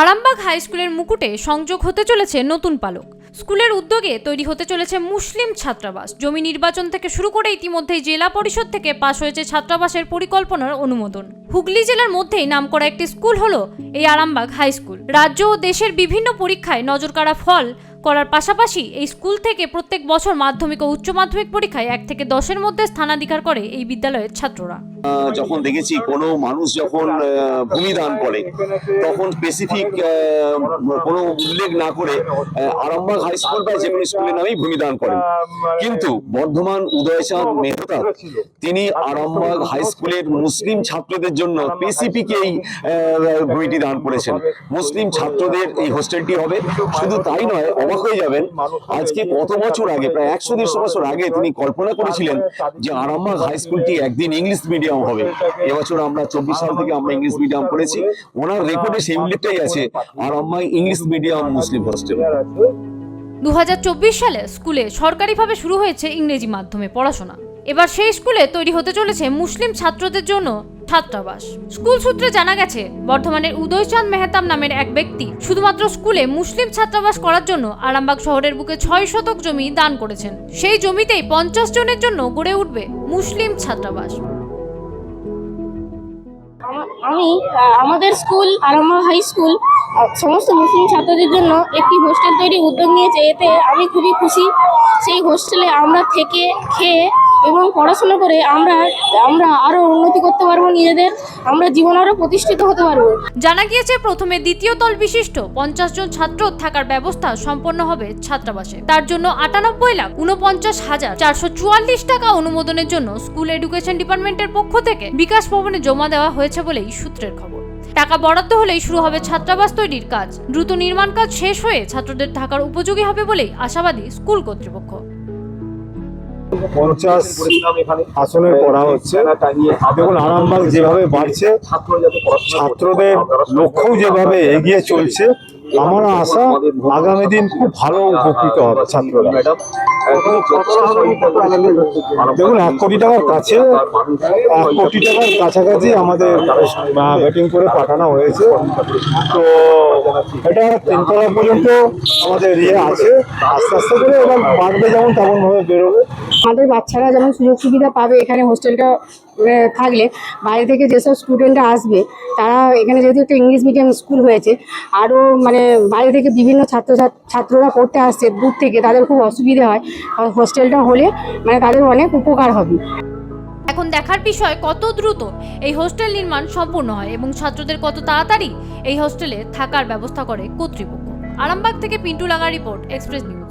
Arambagh high স্কুলের মুকুটে সংযোগ হতে চলেছে নতুন পালক। স্কুলের উদ্যোগে তৈরি হতে চলেছে মুসলিম ছাত্রাবাস। জমি নির্বাচন থেকে শুরু করে ইতিমধ্যেই জেলা পরিষদ থেকে পাশ হয়েছে ছাত্রাবাসের পরিকল্পনার অনুমোদন। হুগলি জেলার মধ্যেই নাম করা একটি স্কুল হলো এই আরামবাগ হাই স্কুল। রাজ্য ও দেশের বিভিন্ন পরীক্ষায় নজরকাড়া ফল করার পাশাপাশি এই স্কুল থেকে প্রত্যেক বছর মাধ্যমিক ও উচ্চ মাধ্যমিক পরীক্ষায় এক থেকে দশের মধ্যে স্থানাধিকার করে এই বিদ্যালয়ের ছাত্ররা। যখন দেখেছি কোনো মানুষ যখন ভূমিদান করে, তখন স্পেসিফিক কোনো উল্লেখ না করে আরামবাগ হাই স্কুল বা যে কোনো স্কুলের নামেই ভূমিদান করেন। কিন্তু বর্ধমান উদয়চাঁদ মেহতা, তিনি আরামবাগ হাই স্কুলের মুসলিম ছাত্রদের জন্য স্পেসিফিক এই বইটি দান করেছেন। মুসলিম ছাত্রদের এই হোস্টেলটি হবে। শুধু তাই নয়, অবাক হয়ে যাবেন, আজকে কত বছর আগে, প্রায় একশো দেড়শো বছর আগে তিনি কল্পনা করেছিলেন যে আরামবাগ হাই স্কুলটি একদিন ইংলিশ মিডিয়াম হবে। এবছর আমরা চব্বিশ সাল থেকে আমরা ইংলিশ মিডিয়াম পড়েছি ওনার রেকর্ডে সেই উল্লেখটাই আছে। আরামবাগ ইংলিশ মিডিয়াম মুসলিম হোস্টেল দু সালে স্কুলে সরকারিভাবে শুরু হয়েছে ইংরেজি মাধ্যমে পড়াশোনা। এবার সেই স্কুলে তৈরি হতে চলেছে মুসলিম ছাত্রদের জন্য ছাত্রাবাস। স্কুল সূত্রে জানা গেছে বর্ধমানের উদয়চাঁদ মেহতাব নামের এক ব্যক্তি শুধুমাত্র স্কুলে মুসলিম ছাত্রাবাস করার জন্য আরামবাগ শহরের বুকে ছয় শতক জমি দান করেছেন। সেই জমিতেই পঞ্চাশ জনের জন্য গড়ে উঠবে মুসলিম ছাত্রাবাস। আমা- আমি আমাদের স্কুল আরামা হাই স্কুল সমস্ত মুসলিম ছাত্রদের জন্য একটি হোস্টেল তৈরি উদ্যোগ নিয়েছে। এতে আমি খুবই খুশি। সেই হোস্টেলে আমরা থেকে খেয়ে এবং পড়াশোনা করে আমরা আমরা আরও উন্নতি করতে পারব নিজেদের, আমরা জীবন আরও প্রতিষ্ঠিত হতে পারব। জানা গিয়েছে প্রথমে দ্বিতীয় তল বিশিষ্ট পঞ্চাশ জন ছাত্র থাকার ব্যবস্থা সম্পন্ন হবে ছাত্রাবাসে। তার জন্য আটানব্বই লাখ উনপঞ্চাশ হাজার চারশো চুয়াল্লিশ টাকা অনুমোদনের জন্য স্কুল এডুকেশন ডিপার্টমেন্টের পক্ষ থেকে বিকাশ ভবনে জমা দেওয়া হয়েছে বলেই সূত্রের খবর। টাকা বরাদ্দ হলেই শুরু হবে ছাত্রাবাস তৈরির কাজ। দ্রুত নির্মাণ কাজ শেষ হয়ে ছাত্রদের থাকার উপযোগী হবে বলেই আশাবাদী স্কুল কর্তৃপক্ষ। পঞ্চাশ আসনের করা হচ্ছে। দেখুন, আরামবাগ যেভাবে বাড়ছে, ছাত্রদের লক্ষ্যও যেভাবে এগিয়ে চলছে, আমার আশা আগামী দিন খুব ভালো উপকৃত হবে ছাত্ররা। দেখুন এক কোটি টাকার কাছে এক কোটি টাকার কাছাকাছি আমাদের ব্যাটিং করে পাঠানো হয়েছে। তো এটা তিনতলা পর্যন্ত আমাদের ইয়ে আছে। আস্তে আস্তে করে এবং বাড়বে যেমন তেমন ভাবে বেরোবে। আমাদের বাচ্চারা যেমন সুযোগ সুবিধা পাবে এখানে হোস্টেলটা থাকলে বাইরে থেকে যেসব স্টুডেন্টরা আসবে তারা এখানে যেহেতু একটা ইংলিশ মিডিয়াম স্কুল হয়েছে আরও মানে বাইরে থেকে বিভিন্ন ছাত্র ছাত্ররা পড়তে আসছে দূর থেকে তাদের খুব অসুবিধে হয়। আর হোস্টেলটা হলে মানে তাদের অনেক উপকার হবে। এখন দেখার বিষয় কত দ্রুত এই হোস্টেল নির্মাণ সম্পূর্ণ হয় এবং ছাত্রদের কত তাড়াতাড়ি এই হোস্টেলে থাকার ব্যবস্থা করে কর্তৃপক্ষ। আরামবাগ থেকে পিন্টু লাগা রিপোর্ট এক্সপ্রেস নিউজ